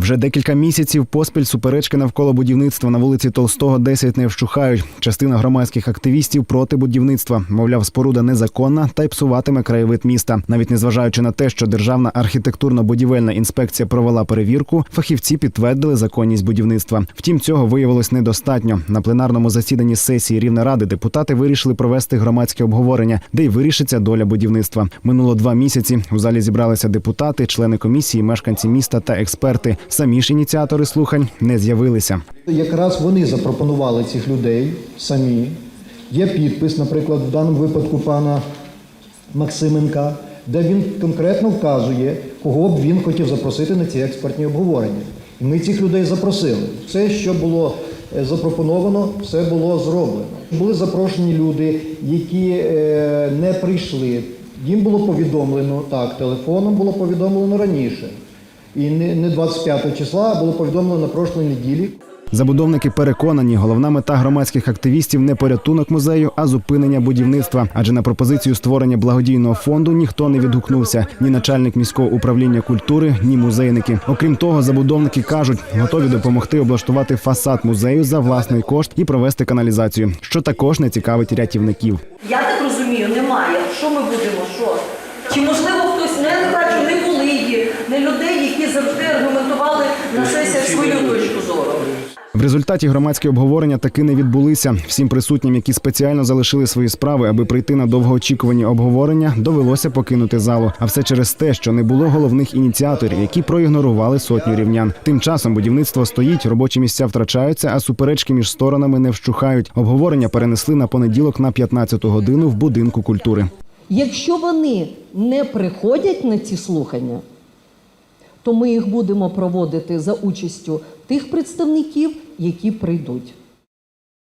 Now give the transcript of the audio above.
Вже декілька місяців поспіль суперечки навколо будівництва на вулиці Толстого 10 не вщухають. Частина громадських активістів проти будівництва. Мовляв, споруда незаконна та й псуватиме краєвид міста. Навіть незважаючи на те, що державна архітектурно-будівельна інспекція провела перевірку, фахівці підтвердили законність будівництва. Втім, цього виявилось недостатньо. На пленарному засіданні сесії Рівнеради депутати вирішили провести громадське обговорення, де й вирішиться доля будівництва. Минуло два місяці. У залі зібралися депутати, члени комісії, мешканці міста та експерти. Самі ж ініціатори слухань не з'явилися. Якраз вони запропонували цих людей самі. Є підпис, наприклад, в даному випадку пана Максименка, де він конкретно вказує, кого б він хотів запросити на ці експертні обговорення. І ми цих людей запросили. Все, що було е, запропоновано, все було зроблено. Були запрошені люди, які е, не прийшли. Їм було повідомлено так, телефоном було повідомлено раніше. І не не 25 числа, було повідомлено на прошлій неділі. Забудовники переконані, головна мета громадських активістів не порятунок музею, а зупинення будівництва. Адже на пропозицію створення благодійного фонду ніхто не відгукнувся ні начальник міського управління культури, ні музейники. Окрім того, забудовники кажуть, готові допомогти облаштувати фасад музею за власний кошт і провести каналізацію, що також не цікавить рятівників. Я так розумію, немає. Що ми будемо? Що? Чи можливо хтось не не бачу, не були її, не людей, які завжди аргументували на сесіях свою точку зору. В результаті громадські обговорення таки не відбулися. Всім присутнім, які спеціально залишили свої справи, аби прийти на довгоочікувані обговорення, довелося покинути залу. А все через те, що не було головних ініціаторів, які проігнорували сотню рівнян. Тим часом будівництво стоїть, робочі місця втрачаються, а суперечки між сторонами не вщухають. Обговорення перенесли на понеділок на 15 годину в будинку культури. Якщо вони не приходять на ці слухання, то ми їх будемо проводити за участю тих представників, які прийдуть.